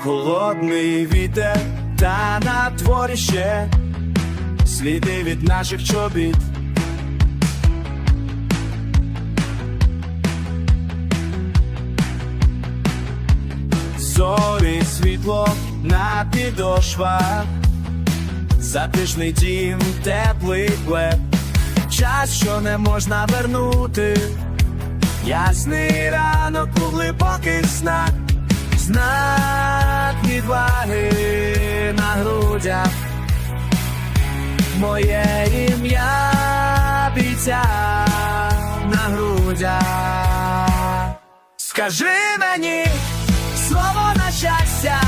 холодний вітер, та на дворі ще сліди від наших чобіт. Зорі світло на підошвах, затишний дім, теплий плед, час, що не можна вернути, ясний ранок у глибоких снах, знак відваги на грудях, моє ім'я бійця на грудях. Скажи мені слово на щастя,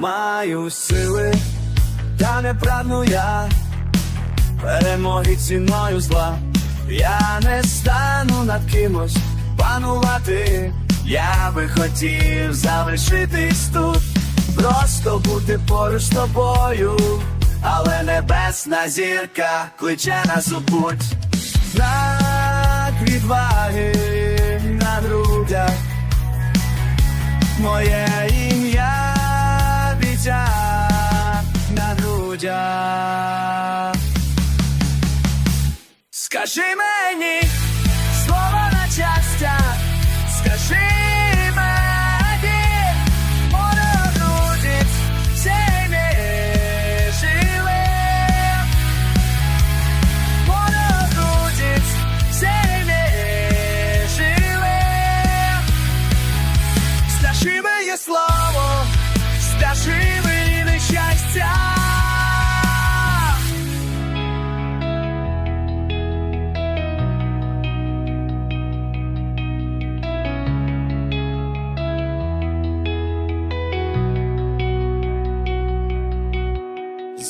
Маю сили, та не прагну я перемоги ціною зла. Я не стану над кимось панувати. Я би хотів залишитись тут, просто бути поруч з тобою, але небесна зірка кличе нас у. Знак відваги на грудях, моє Скажи мені слово на щастя,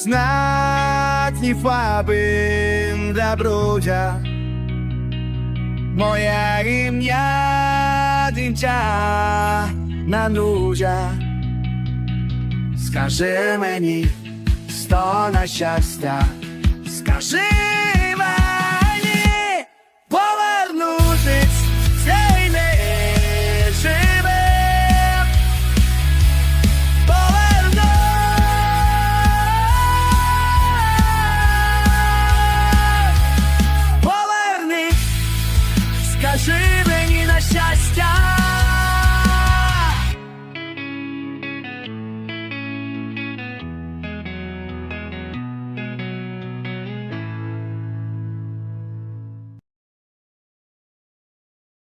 Знатні фаби для брудя, моє ім'я дитя на нужа. Скажи мені, сто на щастя, скажи